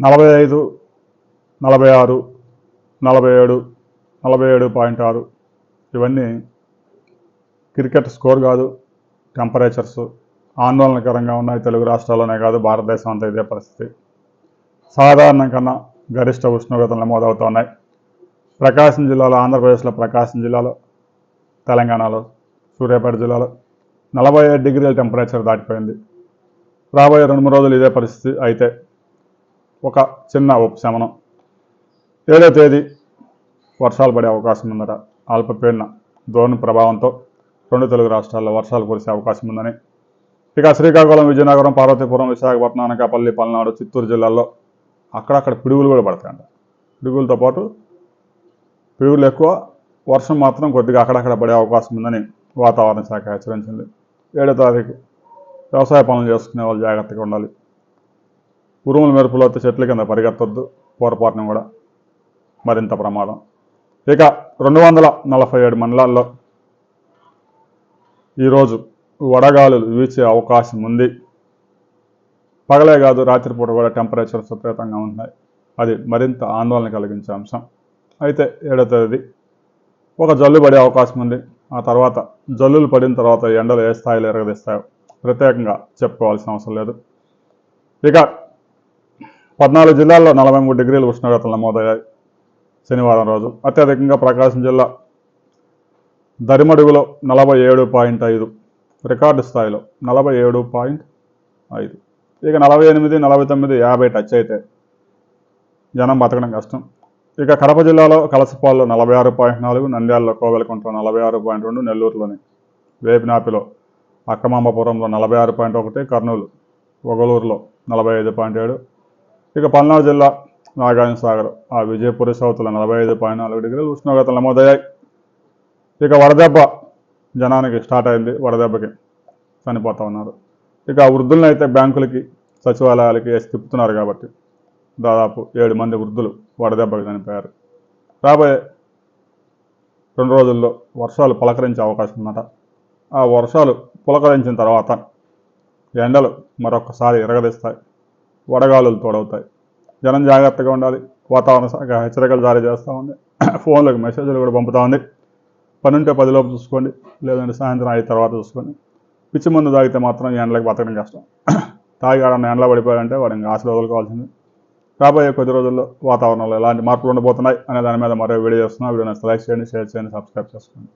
నలభై ఐదు నలభై ఆరు నలభై ఏడు నలభై ఏడు పాయింట్ ఆరు. ఇవన్నీ క్రికెట్ స్కోర్ కాదు టెంపరేచర్స్ ఆందోళనకరంగా ఉన్నాయి తెలుగు రాష్ట్రాల్లోనే కాదు భారతదేశం అంతా ఇదే పరిస్థితి. సాధారణం కన్నా గరిష్ట ఉష్ణోగ్రతలు నమోదవుతున్నాయి ప్రకాశం జిల్లాలో ఆంధ్రప్రదేశ్లో ప్రకాశం జిల్లాలో తెలంగాణలో సూర్యాపేట జిల్లాలో నలభై ఐదు డిగ్రీల టెంపరేచర్ దాటిపోయింది. రాబోయే రెండు మూడు రోజులు ఇదే పరిస్థితి అయితే ఒక చిన్న ఉపశమనం. ఏడో తేదీ వర్షాలు పడే అవకాశం ఉందట. అల్పపీడన ద్రోణి ప్రభావంతో రెండు తెలుగు రాష్ట్రాల్లో వర్షాలు కురిసే అవకాశం ఉందని. ఇక శ్రీకాకుళం విజయనగరం పార్వతీపురం విశాఖపట్నం అనకాపల్లి పల్నాడు చిత్తూరు జిల్లాల్లో అక్కడక్కడ పిడుగులు కూడా పడతాయంట. పిడుగులతో పాటు పిడుగులు ఎక్కువ వర్షం మాత్రం కొద్దిగా అక్కడక్కడ పడే అవకాశం ఉందని వాతావరణ శాఖ హెచ్చరించింది. ఏడో తారీఖు వ్యవసాయ పనులు చేసుకునే వాళ్ళు జాగ్రత్తగా ఉండాలి. ఉరుముల మెరుపులో చెట్ల కింద పరిగెత్తొద్దు. పొరపాటును కూడా మరింత ప్రమాదం. ఇక రెండు వందల నలభై ఏడు మండలాల్లో ఈరోజు వడగాలులు వీచే అవకాశం ఉంది. పగలే కాదు రాత్రిపూట కూడా టెంపరేచర్ సుప్రీతంగా ఉన్నాయి. అది మరింత ఆందోళన కలిగించే అంశం. అయితే ఏడో తేదీ ఒక జల్లు పడే అవకాశం ఉంది. ఆ తర్వాత జల్లులు పడిన తర్వాత ఎండలు ఏ స్థాయిలో ఎరగదీస్తాయో ప్రత్యేకంగా చెప్పుకోవాల్సిన అవసరం లేదు. ఇక పద్నాలుగు జిల్లాల్లో నలభై మూడు డిగ్రీలు ఉష్ణోగ్రతలు నమోదయ్యాయి శనివారం రోజు. అత్యధికంగా ప్రకాశం జిల్లా దరిమడుగులో నలభై ఏడు పాయింట్ ఐదు రికార్డు స్థాయిలో నలభై ఏడు పాయింట్ ఐదు. ఇక నలభై ఎనిమిది నలభై తొమ్మిది యాభై టచ్ అయితే జనం బతకడం కష్టం. ఇక కడప జిల్లాలో కలసపాల్లో నలభై ఆరు పాయింట్ నాలుగు నంద్యాలలో కోవెలకుంట నలభై ఆరు పాయింట్ రెండు నెల్లూరులోని వేపినాపిలో అక్కమాంబపురంలో నలభై ఆరు పాయింట్ ఒకటి కర్నూలు ఒగలూరులో నలభై ఐదు పాయింట్ ఏడు ఇక పల్నాడు జిల్లా నాగార్జున సాగర్ ఆ విజయపురి సౌతుల నలభై ఐదు పాయింట్ నాలుగు డిగ్రీలు ఉష్ణోగ్రతలు నమోదయ్యాయి. ఇక వడదెబ్బ జనానికి స్టార్ట్ అయింది వడదెబ్బకి చనిపోతూ ఉన్నారు. ఇక వృద్ధులను అయితే బ్యాంకులకి సచివాలయాలకి వేసి తిప్పుతున్నారు కాబట్టి దాదాపు ఏడు మంది వృద్ధులు వడదెబ్బకి చనిపోయారు. రాబోయే రెండు రోజుల్లో వర్షాలు పలకరించే అవకాశం ఉందట. ఆ వర్షాలు పులకరించిన తర్వాత ఎండలు మరొకసారి ఎరగదీస్తాయి వడగాలులు తోడవుతాయి. జనం జాగ్రత్తగా ఉండాలి. వాతావరణ శాఖ హెచ్చరికలు జారీ చేస్తూ ఉంది. ఫోన్లకు మెసేజ్లు కూడా పంపుతూ ఉంది. పని ఉంటే పదిలోపు చూసుకోండి. లేదంటే సాయంత్రం ఐదు తర్వాత చూసుకోండి. పిచ్చి మందు తాగితే మాత్రం ఈ ఎండలకు బతకడం కష్టం. తాగి ఆడన్న ఎండలో పడిపోయారంటే వాడు ఆశలు వదులుకోవాల్సింది. రాబోయే కొద్ది రోజుల్లో వాతావరణంలో ఎలాంటి మార్పులు ఉండబోతున్నాయి అనే దాని మీద మరో వీడియో చేస్తున్నా. వీడియో లైక్ చేయండి షేర్ చేయండి సబ్స్క్రైబ్ చేసుకోండి.